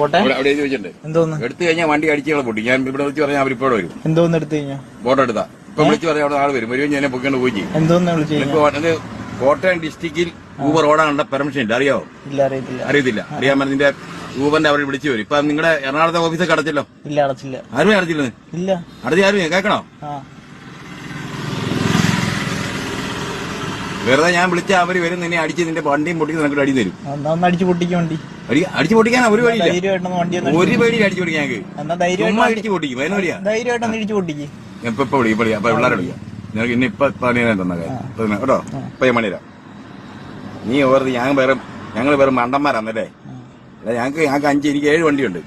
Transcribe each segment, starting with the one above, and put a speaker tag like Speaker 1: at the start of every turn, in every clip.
Speaker 1: കോട്ടയം
Speaker 2: അവിടെ
Speaker 1: എന്തോന്ന്?
Speaker 2: എടുത്തു കഴിഞ്ഞാൽ വണ്ടി അടിച്ചുകളെ പൊട്ടി ഞാൻ ഇവിടെ വിളിച്ച് പറഞ്ഞാൽ അവർ ഇപ്പോഴും വരും.
Speaker 1: എന്തോന്ന് എടുത്തു കഴിഞ്ഞാൽ
Speaker 2: ഫോട്ടോ എടുത്താ. ഇപ്പൊ വിളിച്ച് പറഞ്ഞാൽ അവിടെ ആൾ വരും. വരുമ്പോൾ ഞാൻ പൊക്കിക്കൊണ്ട് പോയി ചെയ്യും.
Speaker 1: എന്തോന്ന് വിളിച്ചു കഴിഞ്ഞാ?
Speaker 2: ഇപ്പൊ അത് കോട്ടയം ഡിസ്ട്രിക്റ്റിൽ ഊബർ ഓടാനുള്ള പെർമിഷൻ ഇല്ല. അറിയാവോ?
Speaker 1: ഇല്ല അറിയത്തില്ല.
Speaker 2: അറിയത്തില്ല. അറിയാൻ നിന്റെ ഊബറിന്റെ അവർ വിളിച്ചു വരും. ഇപ്പൊ നിങ്ങളുടെ എറണാകുളത്തെ ഓഫീസൊക്കെ അടച്ചല്ലോ?
Speaker 1: ഇല്ല അടച്ചില്ല.
Speaker 2: ആരും അടച്ചില്ല
Speaker 1: ഇല്ല.
Speaker 2: അടച്ചി ആരും കേൾക്കണോ? വെറുതെ ഞാൻ വിളിച്ച അവർ വരും നിന്നെ അടിച്ച് നിന്റെ വണ്ടിയും പൊട്ടിച്ച് നിനക്ക് അടി തരും.
Speaker 1: അടിച്ചു പൊട്ടിക്കും വണ്ടി.
Speaker 2: അടിച്ചു പൊട്ടിക്കാൻ ഒരു
Speaker 1: വഴി
Speaker 2: ഒരു പേടി അടിച്ചു പൊട്ടിക്കാൻ ഞങ്ങൾക്ക്
Speaker 1: എന്നാ
Speaker 2: ചുമ്മാ
Speaker 1: ധൈര്യമായിട്ട്
Speaker 2: ഇടിച്ച് പൊട്ടിക്കും അതിന് വഴിയാ.
Speaker 1: ധൈര്യമായിട്ടൊന്ന് ഇടിച്ചു പൊട്ടിക്ക്.
Speaker 2: ഇപ്പൊ ഇപ്പൊ വിളിക്കും പിള്ളേരെ വിളിക്കാം. നിനക്ക് ഇന്ന് ഇപ്പൊ പണിയാൻ തന്ന കാര്യം. കേട്ടോ? ഇപ്പൊ ഞാൻ നീ ഓർത്ത് ഞാൻ വേറെ ഞങ്ങൾ വേറെ മണ്ടന്മാരാന്നല്ലേ? അല്ല ഞങ്ങൾക്ക് ഞങ്ങൾക്ക് അഞ്ച് എനിക്ക് ഏഴ് വണ്ടിയുണ്ട്.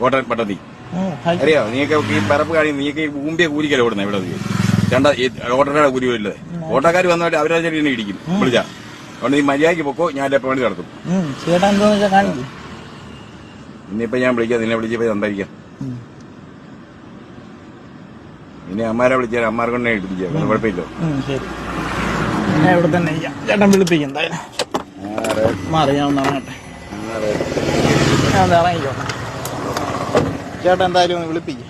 Speaker 2: കോട്ടയം പട്ടത്തി.
Speaker 1: ഉം,
Speaker 2: അറിയോ? നീയൊക്കെ ഈ പറപ്പ് കാണി നീയൊക്കെ ഈ ഊമ്പിയ കൂലിക്കല ഓടുന്നത് ഇവിടെ രണ്ട ഓട്ടോക്കാരുടെ കൂലി വരില്ലേ ഓട്ടോക്കാർ വന്നിട്ട് അവരെ ചെടി ഇടിക്കും. വിളിച്ചാ. അതുകൊണ്ട് നീ മര്യാദയ്ക്ക് പൊക്കോ ഞാൻ എപ്പോ വേണ്ടി നടത്തും.
Speaker 1: ചേട്ടാ എന്തോന്ന് വെച്ചാ കാണിക്കും.
Speaker 2: ഇനിയിപ്പോ ഞാൻ വിളിക്കാം നിന്നെ വിളിച്ചപ്പോ സംസാരിക്കാം. ഇനി അമ്മാരെ വിളിച്ചാൽ അമ്മാരെ കൊണ്ടേ ഇടിപ്പിക്കാം വേറെ കുഴപ്പമില്ലോ.
Speaker 1: ശരി. ഞാൻ ഇവിടെ തന്നെ ചെയ്യാം ചേട്ടൻ വിളിപ്പിക്കും എന്തായാലും. മാറി ഞാൻ ഒന്ന് ഇറങ്ങട്ടെ ഞാൻ ഒന്ന് ഇറങ്ങിക്കോട്ടെ. ചേട്ടൻ എന്തായാലും ഒന്ന് വിളിപ്പിക്കും.